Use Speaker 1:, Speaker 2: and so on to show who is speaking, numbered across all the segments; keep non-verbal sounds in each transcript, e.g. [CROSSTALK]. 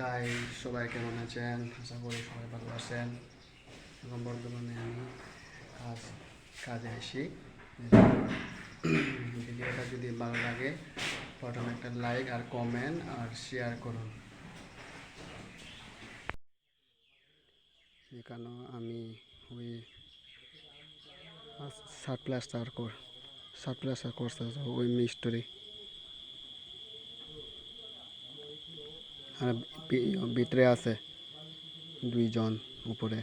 Speaker 1: গাই সবাই কেমন আছেন আশা করি সবাই ভালো আছেন। এখন বর্তমানে আমি কাজ, কাজে আসি। ভিডিওটা যদি ভালো লাগে, প্রথমে একটা লাইক আর কমেন্ট আর শেয়ার করুন। এখানেও আমি ওই সাত প্লাস্টার কর, সাত প্লাস্টার করতে ওই মিস্ত্রি আর ভিতরে আছে দুইজন উপরে।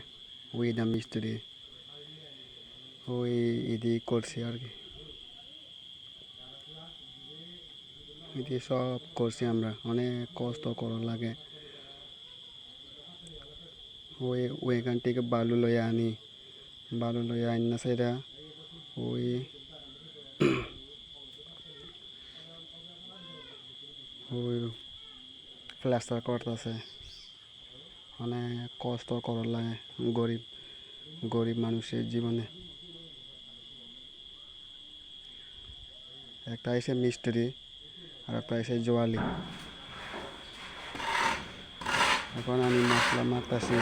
Speaker 1: ওই দা মিস্ত্রি, ওই এদিক করছি আর কি। এদিকে সব করছি আমরা। অনেক কষ্ট করা লাগে। ওই, ওইখান থেকে বালু লয়ে আনি। বালু লয়ে আনি না সেটা ওই [CLEARS THROAT] ওই প্লাস্টার করতেছে অনেক কষ্ট করার লাগে, গরিব গরিব মানুষের জীবনে। একটা এসে মিস্ত্রি, আর একটা এসে জোয়ালি। এখন আমি মশলা মাখতেছি।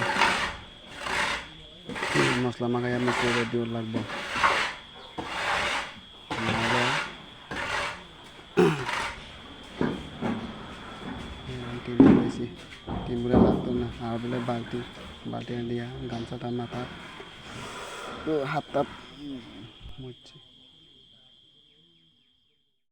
Speaker 1: মশলা মাখাই মিস্ত্রি দিও লাগবো। নাহলে টিমে পাইছি লাভটো লাগতো না। আর বলে বালতি বালতি দিয়া গামছাটা মাথা হাতটা মুছছি